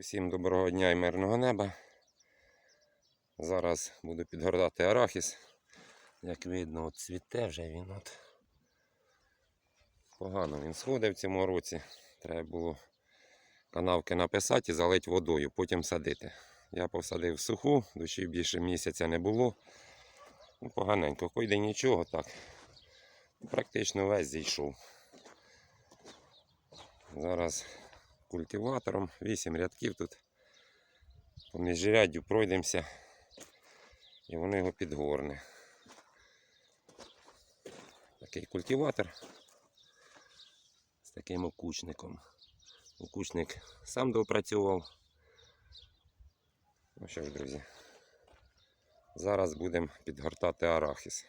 Усім доброго дня і мирного неба. Зараз буду підгортати арахіс. Як видно, от цвіте вже він от. Погано він сходив в цьому році. Треба було канавки написати і залити водою, потім садити. Я посадив суху, дощів більше місяця не було. Ну, поганенько, койде нічого так. Практично весь зійшов. Зараз культиватором, 8 рядків тут. По міжряддю пройдемося і воно його підгорне. Такий культиватор з таким окучником. Окучник сам допрацював. Ну що ж, друзі, зараз будемо підгортати арахіс.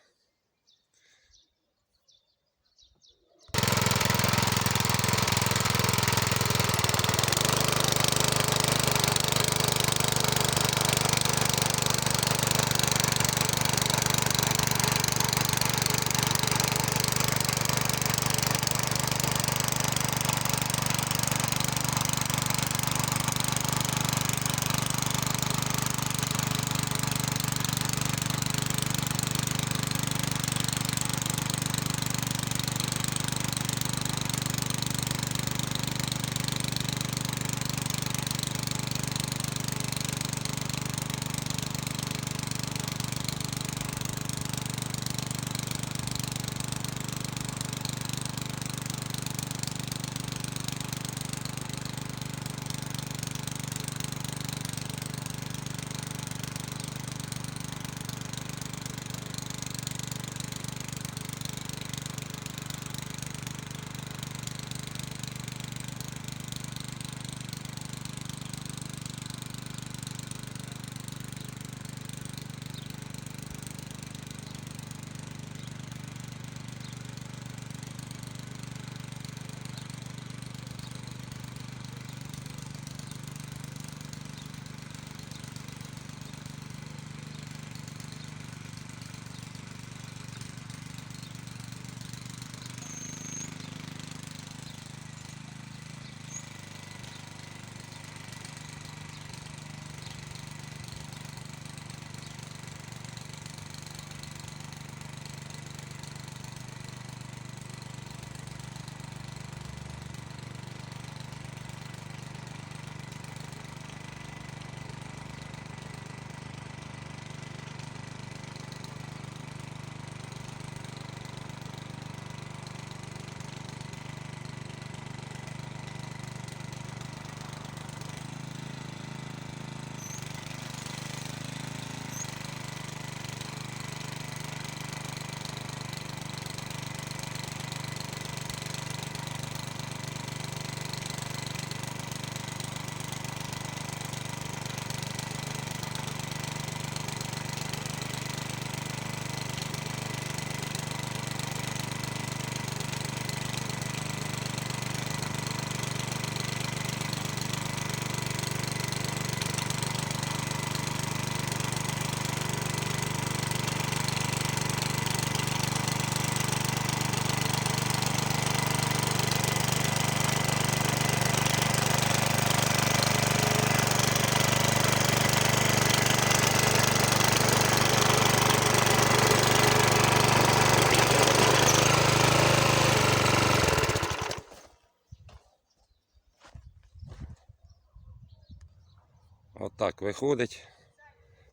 Отак виходить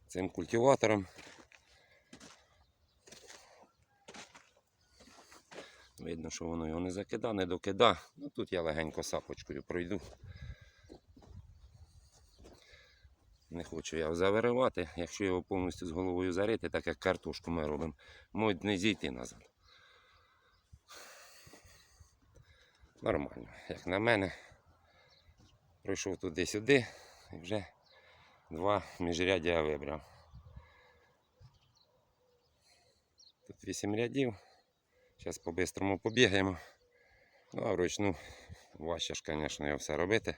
цим культиватором. Видно, що воно його не закида, не докида. Ну тут я легенько сапочкою пройду. Не хочу я завиривати. Якщо його повністю з головою зарити, так як картошку ми робимо, можуть не зійти назад. Нормально, як на мене. Пройшов туди-сюди і вже два міжряддя я вибрав. Тут вісім рядів. Зараз по-бистрому побігаємо. Ну, а вручну важче ж, звісно, його все робити.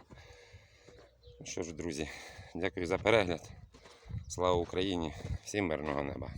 Ну що ж, друзі, дякую за перегляд. Слава Україні! Всім мирного неба!